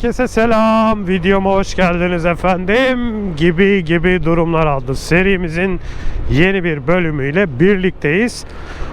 Herkese selam. Videoma hoş geldiniz efendim. Gibi gibi durumlar adlı serimizin yeni bir bölümüyle birlikteyiz.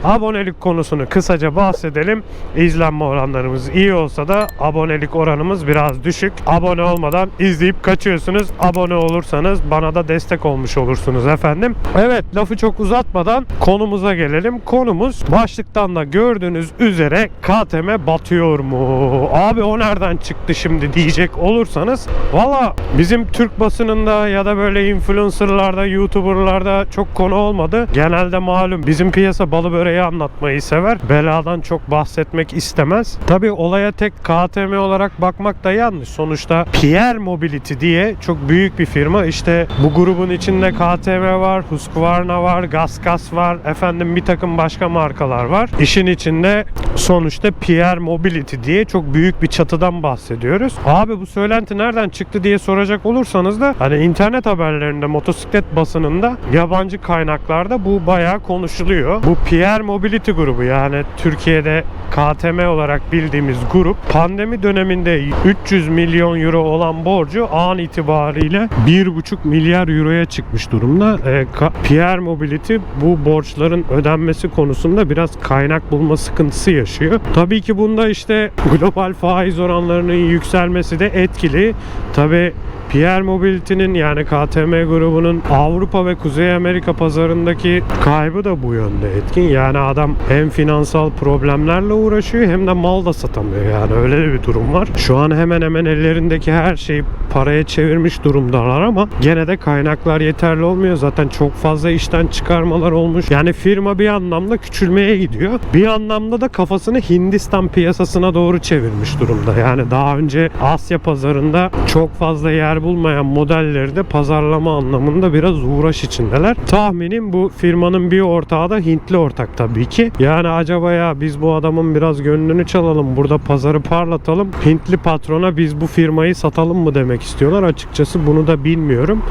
Abonelik konusunu kısaca bahsedelim. İzlenme oranlarımız iyi olsa da abonelik oranımız biraz düşük. Abone olmadan izleyip kaçıyorsunuz. Abone olursanız bana da destek olmuş olursunuz efendim. Evet lafı çok uzatmadan konumuza gelelim. Konumuz başlıktan da gördüğünüz üzere KTM batıyor mu? Abi o nereden çıktı şimdi diyecek olursanız valla bizim Türk basınında ya da böyle influencerlarda, youtuberlarda çok konu olmadı. Genelde malum bizim piyasa balı böreği anlatmayı sever. Beladan çok bahsetmek istemez. Tabi olaya tek KTM olarak bakmak da yanlış. Sonuçta Pierre Mobility diye çok büyük bir firma. İşte bu grubun içinde KTM var, Husqvarna var, GasGas var. Efendim bir takım başka markalar var. İşin içinde sonuçta Pierre Mobility diye çok büyük bir çatıdan bahsediyoruz. Abi bu söylenti nereden çıktı diye soracak olursanız da hani internet haberlerinde, motosiklet basınında, yabancı kaynaklarda bu bayağı konuşuluyor. Bu Pierre Mobility grubu yani Türkiye'de KTM olarak bildiğimiz grup pandemi döneminde 300 milyon euro olan borcu an itibariyle 1,5 milyar euroya çıkmış durumda. Ka- Pierre Mobility bu borçların ödenmesi konusunda biraz kaynak bulma sıkıntısı yaşıyor. Tabii ki bunda işte global faiz oranlarının yükselmesi de etkili. Tabii Pierre Mobility'nin yani KTM grubunun Avrupa ve Kuzey Amerika pazarındaki kaybı da bu yönde etkin. Yani adam hem finansal problemlerle uğraşıyor hem de mal da satamıyor yani öyle bir durum var. Şu an hemen hemen ellerindeki her şeyi paraya çevirmiş durumdalar ama gene de kaynaklar yeterli olmuyor. Zaten çok fazla işten çıkarmalar olmuş. Yani firma bir anlamda küçülmeye gidiyor. Bir anlamda da kafasını Hindistan piyasasına doğru çevirmiş durumda. Yani daha önce Asya pazarında çok fazla yer bulmayan modelleri de pazarlama anlamında biraz uğraş içindeler. Tahminim bu firmanın bir ortağı da Hintli ortak tabii ki. Yani acaba ya biz bu adamın biraz gönlünü çalalım, burada pazarı parlatalım. Hintli patrona biz bu firmayı satalım mı demek istiyorlar. Açıkçası bunu da bilmiyorum.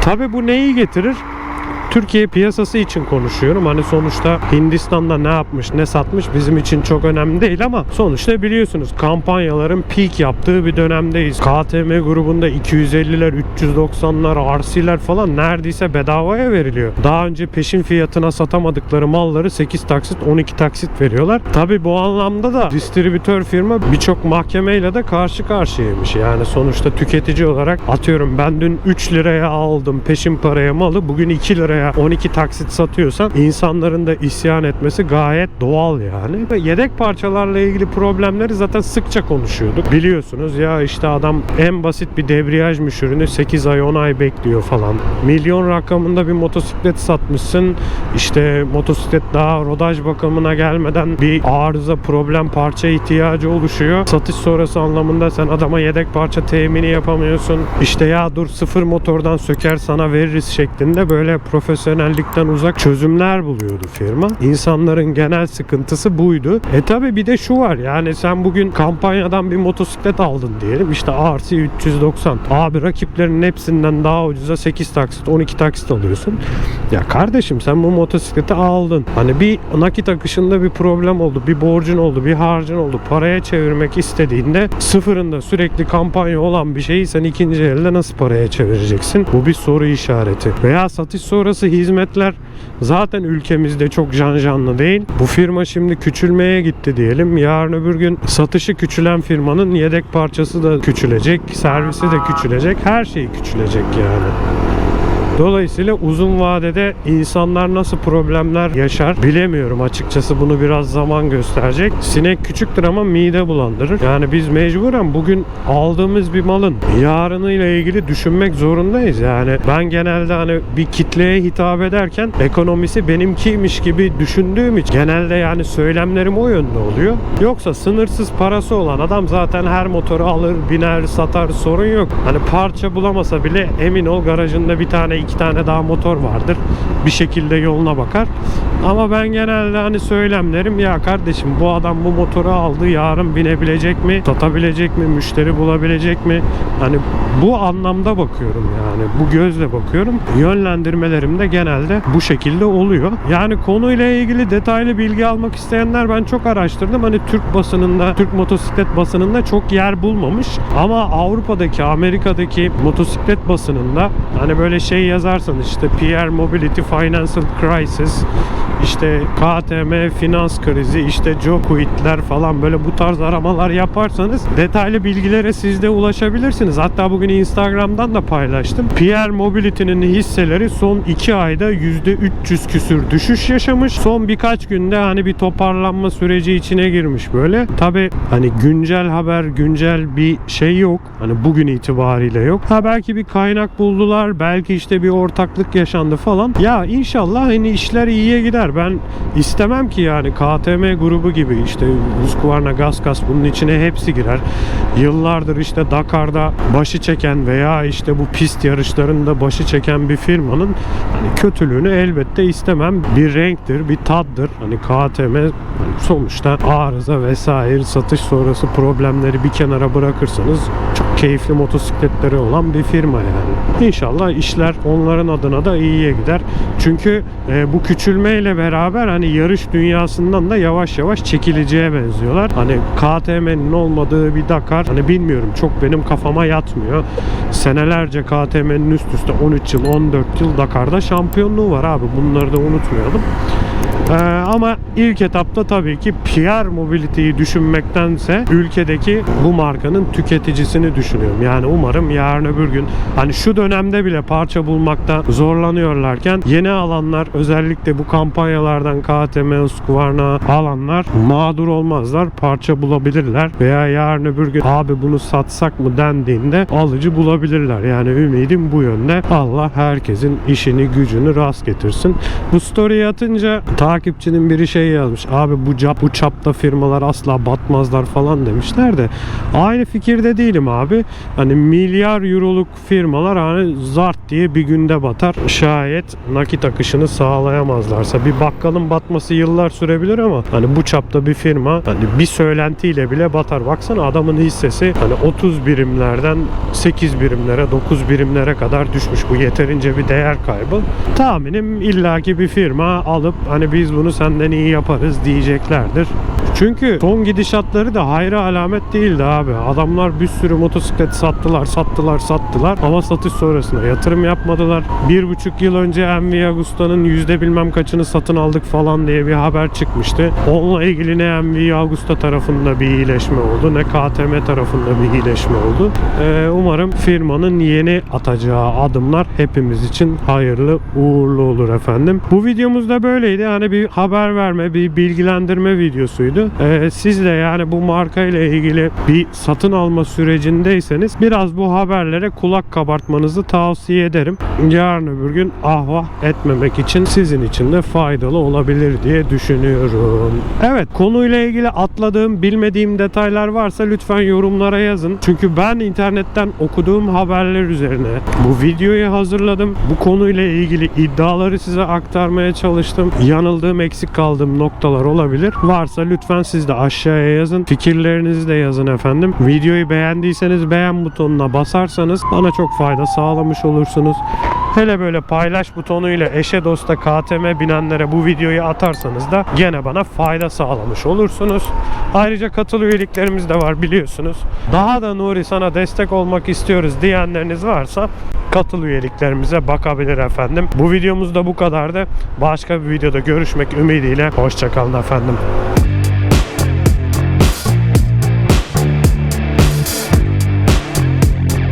Tabii bu neyi getirir? Türkiye piyasası için konuşuyorum. Hani sonuçta Hindistan'da ne yapmış, ne satmış bizim için çok önemli değil ama sonuçta biliyorsunuz kampanyaların peak yaptığı bir dönemdeyiz. KTM grubunda 250'ler, 390'lar, RC'ler falan neredeyse bedavaya veriliyor. Daha önce peşin fiyatına satamadıkları malları 8 taksit, 12 taksit veriyorlar. Tabi bu anlamda da distribütör firma birçok mahkemeyle de karşı karşıyaymış. Yani sonuçta tüketici olarak atıyorum ben dün 3 liraya aldım peşin paraya malı bugün 2 liraya 12 taksit satıyorsan insanların da isyan etmesi gayet doğal yani. Ve yedek parçalarla ilgili problemleri zaten sıkça konuşuyorduk. Biliyorsunuz ya işte adam en basit bir debriyaj müşürünü 8 ay 10 ay bekliyor falan. Milyon rakamında bir motosiklet satmışsın. İşte motosiklet daha rodaj bakımına gelmeden bir arıza problem parça ihtiyacı oluşuyor. Satış sonrası anlamında sen adama yedek parça temini yapamıyorsun. İşte ya dur sıfır motordan söker sana veririz şeklinde böyle profesyonellikten uzak çözümler buluyordu firma. İnsanların genel sıkıntısı buydu. E tabi bir de şu var yani sen bugün kampanyadan bir motosiklet aldın diyelim işte RC 390. Abi rakiplerin hepsinden daha ucuza 8 taksit 12 taksit alıyorsun. Ya kardeşim sen bu motosikleti aldın. Hani bir nakit akışında bir problem oldu. Bir borcun oldu. Bir harcın oldu. Paraya çevirmek istediğinde sıfırında sürekli kampanya olan bir şeyi sen ikinci elde nasıl paraya çevireceksin? Bu bir soru işareti. Veya satış sonrası hizmetler zaten ülkemizde çok janjanlı değil. Bu firma şimdi küçülmeye gitti diyelim. Yarın öbür gün satışı küçülen firmanın yedek parçası da küçülecek. Servisi de küçülecek. Her şey küçülecek yani. Dolayısıyla uzun vadede insanlar nasıl problemler yaşar bilemiyorum açıkçası bunu biraz zaman gösterecek. Sinek küçüktür ama mide bulandırır. Yani biz mecburen bugün aldığımız bir malın yarınıyla ilgili düşünmek zorundayız. Yani ben genelde hani bir kitleye hitap ederken ekonomisi benimkiymiş gibi düşündüğüm için genelde yani söylemlerim o yönde oluyor. Yoksa sınırsız parası olan adam zaten her motoru alır, biner, satar sorun yok. Hani parça bulamasa bile emin ol garajında bir tane iki tane daha motor vardır. Bir şekilde yoluna bakar. Ama ben genelde hani söylemlerim ya kardeşim bu adam bu motoru aldı yarın binebilecek mi? Satabilecek mi? Müşteri bulabilecek mi? Hani Bu anlamda bakıyorum yani. Bu gözle bakıyorum. Yönlendirmelerim de genelde bu şekilde oluyor. Yani konuyla ilgili detaylı bilgi almak isteyenler ben çok araştırdım. Hani Türk basınında, Türk motosiklet basınında çok yer bulmamış. Ama Avrupa'daki, Amerika'daki motosiklet basınında hani böyle şey yazarsanız işte PR Mobility Financial Crisis işte KTM finans krizi, işte Joe Quit'ler falan böyle bu tarz aramalar yaparsanız detaylı bilgilere siz de ulaşabilirsiniz. Hatta bugün Instagram'dan da paylaştım. PR Mobility'nin hisseleri son 2 ayda %300 küsür düşüş yaşamış. Son birkaç günde hani bir toparlanma süreci içine girmiş böyle. Tabi hani güncel haber, güncel bir şey yok. Hani bugün itibariyle yok. Ha belki bir kaynak buldular, belki işte bir ortaklık yaşandı falan. Ya inşallah hani işler iyiye gider. Ben istemem ki yani KTM grubu gibi işte Husqvarna, Gasgas bunun içine hepsi girer. Yıllardır işte Dakar'da başı çeken veya işte bu pist yarışlarında başı çeken bir firmanın hani kötülüğünü elbette istemem. Bir renktir, bir taddır. Hani KTM hani sonuçta arıza vesaire satış sonrası problemleri bir kenara bırakırsanız çok keyifli motosikletleri olan bir firma yani. İnşallah işler onların adına da iyiye gider. Çünkü e, bu küçülmeyle beraber hani yarış dünyasından da yavaş yavaş çekileceğe benziyorlar. Hani KTM'nin olmadığı bir Dakar hani bilmiyorum çok benim kafama yatmıyor. Senelerce KTM'nin üst üste 13 yıl 14 yıl Dakar'da şampiyonluğu var abi. Bunları da unutmayalım. Ee, ama ilk etapta tabii ki PR mobility'yi düşünmektense ülkedeki bu markanın tüketicisini düşünüyorum. Yani umarım yarın öbür gün hani şu dönemde bile parça bulmakta zorlanıyorlarken yeni alanlar özellikle bu kampanyalardan KTM, Husqvarna alanlar mağdur olmazlar. Parça bulabilirler veya yarın öbür gün abi bunu satsak mı dendiğinde alıcı bulabilirler. Yani ümidim bu yönde. Allah herkesin işini gücünü rast getirsin. Bu story atınca takipçinin biri şey yazmış. Abi bu cap bu çapta firmalar asla batmazlar falan demişler de aynı fikirde değilim abi. Hani milyar euroluk firmalar hani zart diye bir günde batar. Şayet nakit akışını sağlayamazlarsa bir bakkalın batması yıllar sürebilir ama hani bu çapta bir firma hani bir söylentiyle bile batar. Baksana adamın hissesi hani 30 birimlerden 8 birimlere 9 birimlere kadar düşmüş. Bu yeterince bir değer kaybı. Tahminim illaki bir firma alıp hani biz bunu senden iyi yaparız diyeceklerdir. Çünkü son gidişatları da hayra alamet değildi abi. Adamlar bir sürü motosiklet sattılar, sattılar, sattılar. Ama satış sonrasında yatırım yapmadılar. Bir buçuk yıl önce MV Agusta'nın yüzde bilmem kaçını satın aldık falan diye bir haber çıkmıştı. Onunla ilgili ne MV Agusta tarafında bir iyileşme oldu ne KTM tarafında bir iyileşme oldu. Ee, umarım firmanın yeni atacağı adımlar hepimiz için hayırlı uğurlu olur efendim. Bu videomuz da böyleydi. Yani bir haber verme, bir bilgilendirme videosuydu. Ee, siz de yani bu marka ile ilgili bir satın alma sürecindeyseniz biraz bu haberlere kulak kabartmanızı tavsiye ederim. Yarın öbür gün ahvah etmemek için sizin için de faydalı olabilir diye düşünüyorum. Evet konuyla ilgili atladığım, bilmediğim detaylar varsa lütfen yorumlara yazın. Çünkü ben internetten okuduğum haberler üzerine bu videoyu hazırladım. Bu konuyla ilgili iddiaları size aktarmaya çalıştım. Yanıldığım, eksik kaldığım noktalar olabilir. Varsa lütfen siz de aşağıya yazın. Fikirlerinizi de yazın efendim. Videoyu beğendiyseniz beğen butonuna basarsanız bana çok fayda sağlamış olursunuz. Hele böyle paylaş butonuyla eşe dosta KTM binenlere bu videoyu atarsanız da gene bana fayda sağlamış olursunuz. Ayrıca katıl üyeliklerimiz de var biliyorsunuz. Daha da Nuri sana destek olmak istiyoruz diyenleriniz varsa katıl üyeliklerimize bakabilir efendim. Bu videomuz da bu kadardı. Başka bir videoda görüşmek ümidiyle. Hoşçakalın efendim.